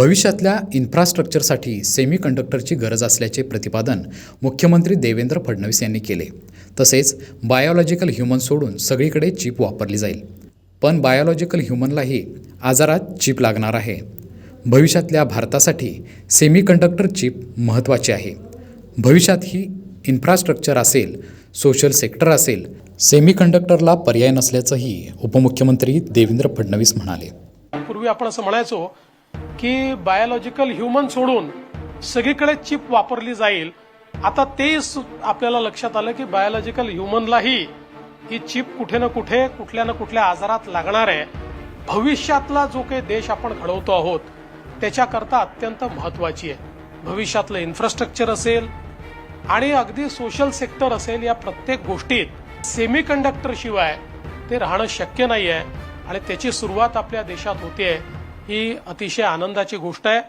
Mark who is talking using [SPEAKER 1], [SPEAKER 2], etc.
[SPEAKER 1] भविष्यातल्या इन्फ्रास्ट्रक्चरसाठी सेमी कंडक्टरची गरज असल्याचे प्रतिपादन मुख्यमंत्री देवेंद्र फडणवीस यांनी केले. तसेच बायोलॉजिकल ह्युमन सोडून सगळीकडे चिप वापरली जाईल. पण बायोलॉजिकल ह्युमनलाही आजारात चिप लागणार आहे. भविष्यातल्या भारतासाठी सेमी कंडक्टर चिप महत्त्वाची आहे. भविष्यात ही इन्फ्रास्ट्रक्चर असेल सोशल सेक्टर असेल सेमी कंडक्टरला पर्याय नसल्याचंही उपमुख्यमंत्री देवेंद्र फडणवीस म्हणाले.
[SPEAKER 2] पूर्वी आपण असं म्हणायचो की बायोलॉजिकल ह्युमन सोडून सगळीकडे चिप वापरली जाईल. आता ते सु- आपल्याला लक्षात आलं की बायोलॉजिकल ह्युमनलाही ही चिप कुठे ना कुठे कुठल्या ना कुठल्या आजारात लागणार आहे. भविष्यातला जो काही देश आपण घडवतो आहोत त्याच्याकरता अत्यंत महत्वाची आहे. भविष्यातलं इन्फ्रास्ट्रक्चर असेल आणि अगदी सोशल सेक्टर असेल या प्रत्येक गोष्टीत सेमी कंडक्टर शिवाय ते राहणं शक्य नाही आहे आणि त्याची सुरुवात आपल्या देशात होते ही अतिशय आनंदाची गोष्ट आहे.